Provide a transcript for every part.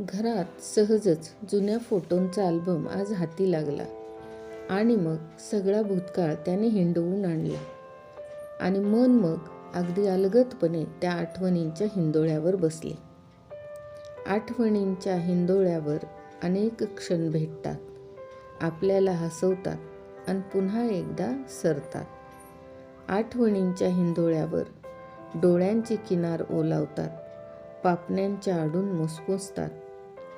घरात सहजच जुन्या फोटोंचा अल्बम आज हाती लागला. आणि मग सगळा भूतकाळ त्याने हिंडवून आणला. आणि मन मग अगदी अलगतपणे त्या आठवणींच्या हिंदोळ्यावर बसले. आठवणींच्या हिंदोळ्यावर अनेक क्षण भेटतात. आपल्याला हसवतात आणि पुन्हा एकदा सरतात. आठवणींच्या हिंदोळ्यावर डोळ्यांची किनार ओलावतात. पापण्यांच्या आडून मुसमुसतात.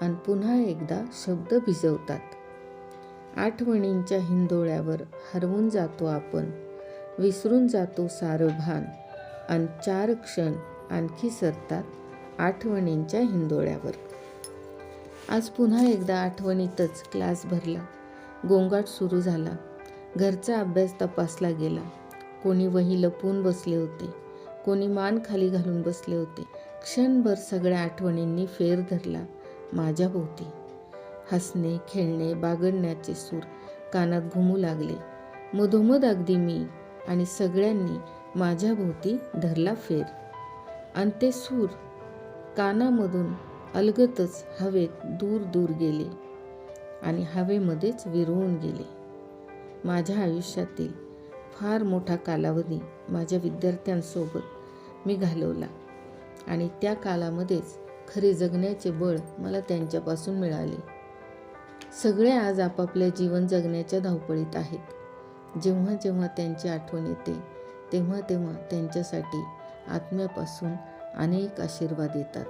आणि पुन्हा एकदा शब्द भिजवतात. आठवणींच्या हिंदोळ्यावर हरवून जातो आपण विसरून जातो सारं भान आणि चार क्षण आणखी सरतात आठवणींच्या हिंदोळ्यावर. आज पुन्हा एकदा आठवणीतच क्लास भरला गोंगाट सुरू झाला घरचा अभ्यास तपासला गेला. कोणी वही लपवून बसले होते कोणी मान खाली घालून बसले होते. क्षणभर सगळ्या आठवणींनी फेर धरला माझ्या भोवती हसणे खेळणे बागडण्याचे सूर कानात घुमू लागले. मधोमध अगदी मी आणि सगळ्यांनी माझ्या भोवती धरला फेर. आणि ते सूर कानामधून अलगतच हवेत दूर दूर गेले आणि हवेमध्येच विरवून गेले. माझ्या आयुष्यातील फार मोठा कालावधी माझ्या विद्यार्थ्यांसोबत मी घालवला आणि त्या कालामध्येच खरे जगण्याचे बळ मला त्यांच्यापासून मिळाले. सगळे आज आपापल्या जीवन जगण्याच्या धावपळीत आहेत. जेव्हा जेव्हा त्यांची आठवण येते तेव्हा तेव्हा त्यांच्यासाठी आत्म्यापासून अनेक आशीर्वाद येतात.